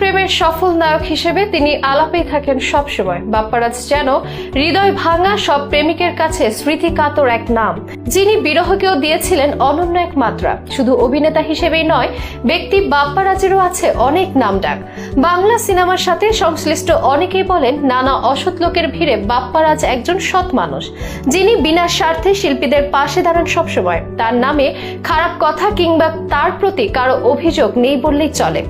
প্রেমের সফল নায়ক হিসেবে তিনি আলাপেই থাকেন সবসময়। বাপ্পারাজ যেন হৃদয় ভাঙা সব প্রেমিকের কাছে স্মৃতিকাতর এক নাম, যিনি বিরহকেও দিয়েছিলেন অনন্য এক মাত্রা। শুধু অভিনেতা হিসেবেই নয়, ব্যক্তি বাপ্পারাজেরও আছে অনেক নামডাক বাংলা সিনেমার সাথে সংশ্লিষ্ট অনেকেই বলেন, নানা অসৎ লোকের ভিড়ে বাপ্পারাজ একজন সৎ মানুষ, যিনি বিনা স্বার্থে শিল্পীদের পাশে দাঁড়ান সবসময়। তার নামে খারাপ কথা কিংবা তার প্রতি কারও অভিযোগ নেই বললেই চলে।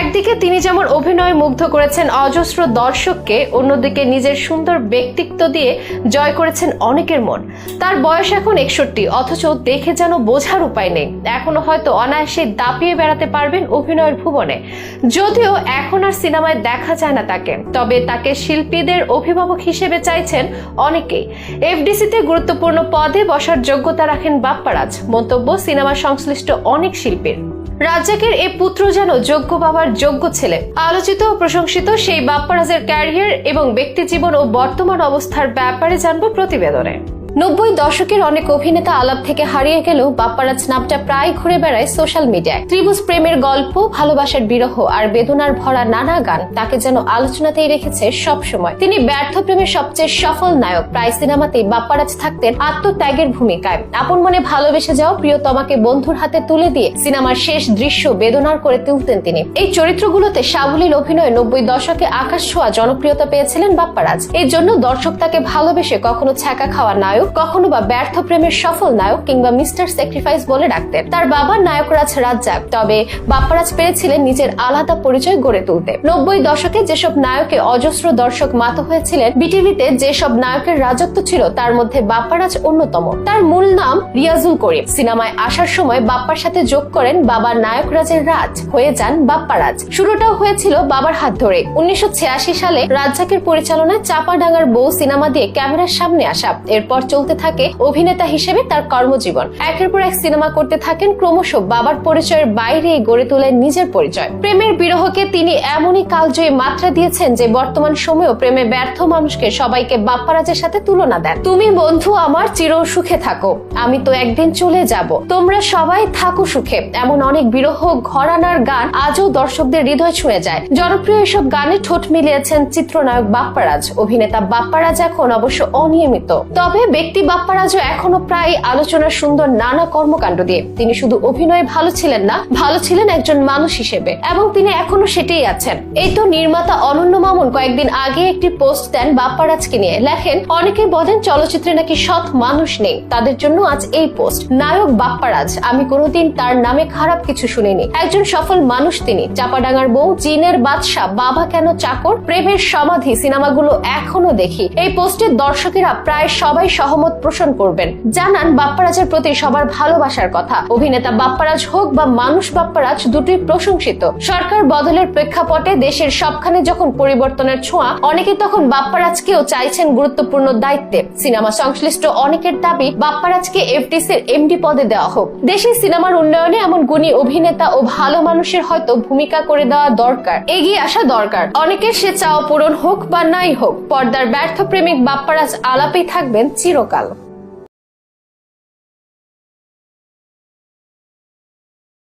একদিকে তিনি যেমন অভিনয় মুগ্ধ করেছেন অজস্র দর্শককে, অন্যদিকে নিজের সুন্দর ব্যক্তিত্ব দিয়ে জয় করেছেন অনেকের মন। তার বয়স এখন একষট্টি, অথচ দেখে যেন বোঝার উপায় নেই। এখনও হয়তো অনায়াসে দাপিয়ে বেড়াতে পারবেন অভিনয়ের ভুবনে। যদিও এখন আর সিনেমায় দেখা যায় না তাকে, তবে তাকে শিল্পীদের অভিভাবক হিসেবে চাইছেন অনেকেই। এফডিসিতে গুরুত্বপূর্ণ পদে বসার যোগ্যতা রাখেন বাপ্পারাজ। মন্তব্য, সিনেমা সংশ্লিষ্ট অনেক শিল্পীর। রাজ্জাকের এ পুত্র যেন যোগ্য বাবার যোগ্য ছেলে। আলোচিত ও প্রশংসিত সেই বাপ্পারাজের ক্যারিয়ার এবং ব্যক্তি জীবন ও বর্তমান অবস্থার ব্যাপারে জানব প্রতিবেদনে। নব্বই দশকের অনেক অভিনেতা আলাপ থেকে হারিয়ে গেলেও বাপ্পারাজ নামটা প্রায় ঘুরে বেড়ায় সোশ্যাল মিডিয়ায়। ত্রিভুজ প্রেমের গল্প, ভালোবাসার বিরহ আর বেদনার ভরা নানা গান তাকে যেন আলোচনাতেই রেখেছে সব সময় তিনি ব্যর্থ প্রেমের সবচেয়ে সফল নায়ক। প্রায় সিনেমাতেই বাপ্পারাজ থাকতেন আত্মত্যাগের ভূমিকায়। আপন মনে ভালোবেসে যাওয়া প্রিয়তমাকে বন্ধুর হাতে তুলে দিয়ে সিনেমার শেষ দৃশ্য বেদনার করে তুলতেন তিনি। এই চরিত্রগুলোতে সাবলীল অভিনয়ে নব্বই দশকে আকাশ ছোঁয়া জনপ্রিয়তা পেয়েছিলেন বাপ্পারাজ। এই জন্য দর্শক তাকে ভালোবেসে কখনো ছ্যাঁকা খাওয়া নায়ক কখনো বা ব্যর্থ প্রেমের সফল নায়ক কিংবা মিস্টার স্যাক্রিফাইস বলে ডাকতেন। তার বাবার নায়করাজ রাজ্জাক, তবে বাপ্পারাজ পেরেছিলেন নিজের আলাদা পরিচয় গড়ে তুলতে। নব্বই দশকে যেসব নায়কে অজস্র দর্শক মাত হয়েছিলেন, বিটিভিতে যেসব নায়কের রাজত্ব ছিল তার মধ্যে বাপ্পারাজ অন্যতম। তার মূল নাম রিয়াজুল করিম। সিনেমায় আসার সময় বাপ্পার সাথে যোগ করেন বাবার নায়করাজের রাজ, হয়ে যান বাপ্পারাজ। শুরুটাও হয়েছিল বাবার হাত ধরে। উনিশশো ছিয়াশি সালে রাজ্জাকের পরিচালনায় চাপাডাঙ্গার বউ সিনেমা দিয়ে ক্যামেরার সামনে আসা। এরপর চলতে থাকে অভিনেতা হিসেবে তার কর্মজীবন। একের পর এক সিনেমা করতে থাকেন, ক্রমশ বাবার পরিচয়ের বাইরে গড়ে তোলেন নিজের পরিচয়। প্রেমের বিরহকে তিনি এমনই কালজয়ী মাত্রা দিয়েছেন যে বর্তমান সময়েও প্রেমে ব্যর্থ মানুষকে সবাইকে বাপ্পারাজের সাথে তুলনা দেন। তুমি বন্ধু আমার, চির সুখে থাকো। আমি তো একদিন চলে যাব। তোমরা সবাই থাকো সুখে। এমন অনেক বিরহ ঘরানার গান আজও দর্শকদের হৃদয় ছুঁয়ে যায়। জনপ্রিয় এসব গানে ঠোঁট মিলিয়েছেন চিত্রনায়ক বাপ্পারাজ। অভিনেতা বাপ্পারাজ এখন অবশ্য অনিয়মিত। তবে ব্যক্তি বাপ্পারাজও এখনও প্রায় আলোচনার সুন্দর নানা কর্মকাণ্ড দিয়ে। তিনি শুধু অভিনয়ে ভালো ছিলেন না, ভালো ছিলেন একজন মানুষ হিসেবে, এবং তিনি এখনও সেটাই আছেন। এই তো নির্মাতা অনন্য মামুন কয়েকদিন আগে একটি পোস্ট দেন বাপ্পারাজকে নিয়ে। লেখেন, অনেকেই বলেন চলচ্চিত্রে নাকি সৎ মানুষ নেই। তাদের জন্য আজ এই পোস্ট। নায়ক বাপ্পারাজ। আমি কোনোদিন তার নামে খারাপ কিছু শুনিনি। একজন সফল মানুষ তিনি। চাপাডাঙ্গার বউ জিনের বাদশাহ, বাবা কেন চাকর? প্রেমের সমাধি সিনেমাগুলো এখনও দেখি। এই পোস্টের দর্শকেরা প্রায় সবাই সহমত পোষণ করবেন। জানান বাপ্পারাজের প্রতি সবার ভালোবাসার কথা। অভিনেতা বাপ্পারাজ হোক বা মানুষ বাপ্পারাজ, দুটোই প্রশংসিত। সরকার বদলের প্রেক্ষাপটে দেশের সবখানে যখন পরিবর্তনের ছোঁয়া, অনেকে তখন বাপ্পারাজকেও চাইছেন গুরুত্বপূর্ণ দায়িত্বে। সিনেমা সংশ্লিষ্ট অনেকের দাবি, বাপ্পারাজকে এফটিসির এমডি পদে দেওয়া হোক। দেশের সিনেমার উন্নয়নে এমন গুণী অভিনেতা ও ভালো মানুষের হয়তো ভূমিকা করে দেওয়া দরকার। এগিয়ে আসা দরকার। অনেকের সে চাওয়া পূরণ হোক বা নাই হোক, পর্দার ব্যর্থ প্রেমিক বাপ্পারাজ আলাপেই থাকবেন local.